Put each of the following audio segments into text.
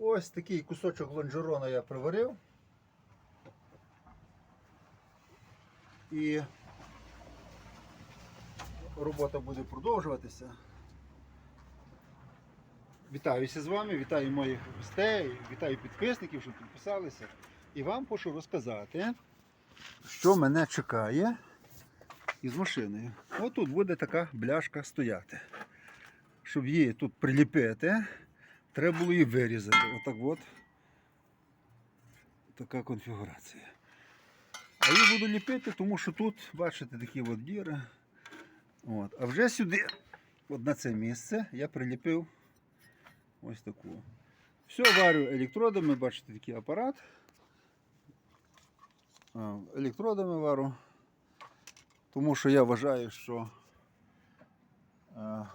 Ось такий кусочок лонжерона я приварив. І робота буде продовжуватися. Вітаюся з вами, вітаю моїх гостей, вітаю підписників, що підписалися. І вам хочу розказати, що мене чекає із машиною. Ось тут буде така бляшка стояти. Щоб її тут приліпити, треба було її вирізати. Отак от. Така конфігурація. А її буду ліпити, тому що тут, бачите, такі от діри. От. А вже сюди, от на це місце, я приліпив ось таку. Все варю електродами, бачите, такий апарат. Електродами варю. Тому що я вважаю, що е,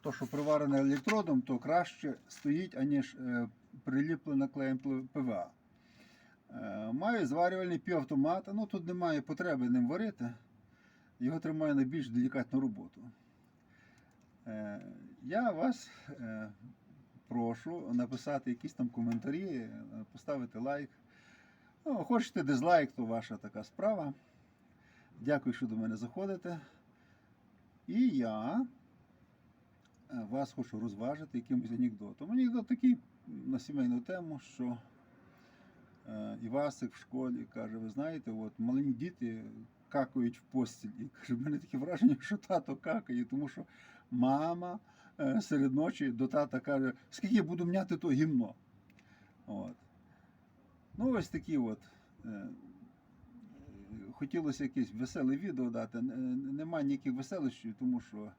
то, що приварене електродом, то краще стоїть, аніж е, приліплене клеєм ПВА. Е, Маю зварювальний півавтомат, ну тут немає потреби ним варити. Його тримаю на більш делікатну роботу. Е, Я вас прошу написати якісь там коментарі, поставити лайк. Ну, хочете дизлайк, то ваша така справа. Дякую, що до мене заходите. І я вас хочу розважити якимось анекдотом. Анекдот такий на сімейну тему, що е, Івасик в школі каже: ви знаєте, от маленькі діти какають в постіль. І каже, в мене таке враження, що тато какає, тому що мама е, серед ночі до тата каже, скільки я буду мняти то гімно. От. Ну, ось такі от. е, е, Хотілося якесь веселе відео дати. Е, Нема ніяких веселощів, тому що е,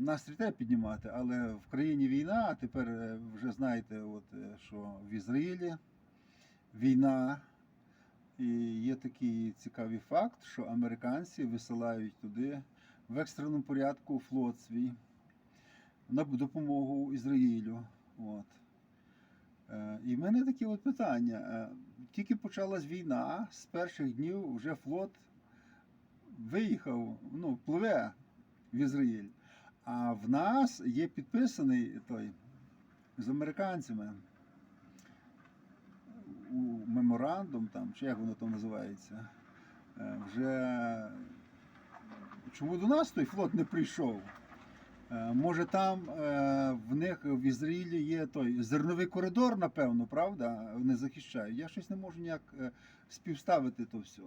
настрій треба піднімати, але в країні війна, а тепер е, вже знаєте, от, е, що в Ізраїлі війна. І є такий цікавий факт, що американці висилають туди в екстреному порядку флот свій на допомогу Ізраїлю. От. Е, І в мене такі от питання. Е, Тільки почалась війна, з перших днів вже флот виїхав, ну, пливе в Ізраїль. А в нас є підписаний той з американцями у меморандум, там, чи як воно там називається. Е, Вже чому до нас той флот не прийшов? Е, Може там е, в них в Ізраїлі є той зерновий коридор, напевно, правда? Вони захищають. Я щось не можу ніяк співставити то все.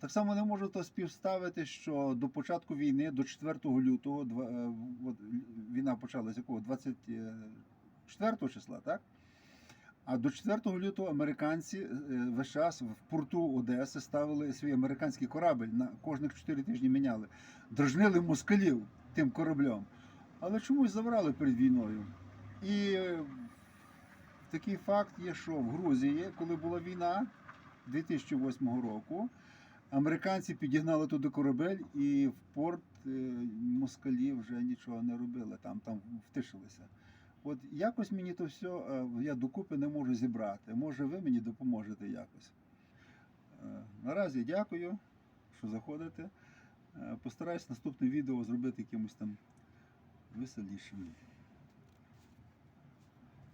Так само не можу то співставити, що до початку війни, до 4 лютого, е, от війна почалася якого? 24 числа, так? А до 4 лютого американці е, весь час в порту Одеси ставили свій американський корабель на кожних 4 тижні міняли. Дражнили москалів тим кораблем. Але чомусь забрали перед війною. І е, такий факт є, що в Грузії, коли була війна 2008 року, американці підігнали туди корабель і в порт е, москалі вже нічого не робили, там, там втишилися. От якось мені то все я докупи не можу зібрати. Може, ви мені допоможете якось. Е, Наразі дякую, що заходите. Е, Постараюсь наступне відео зробити якимось там веселішим.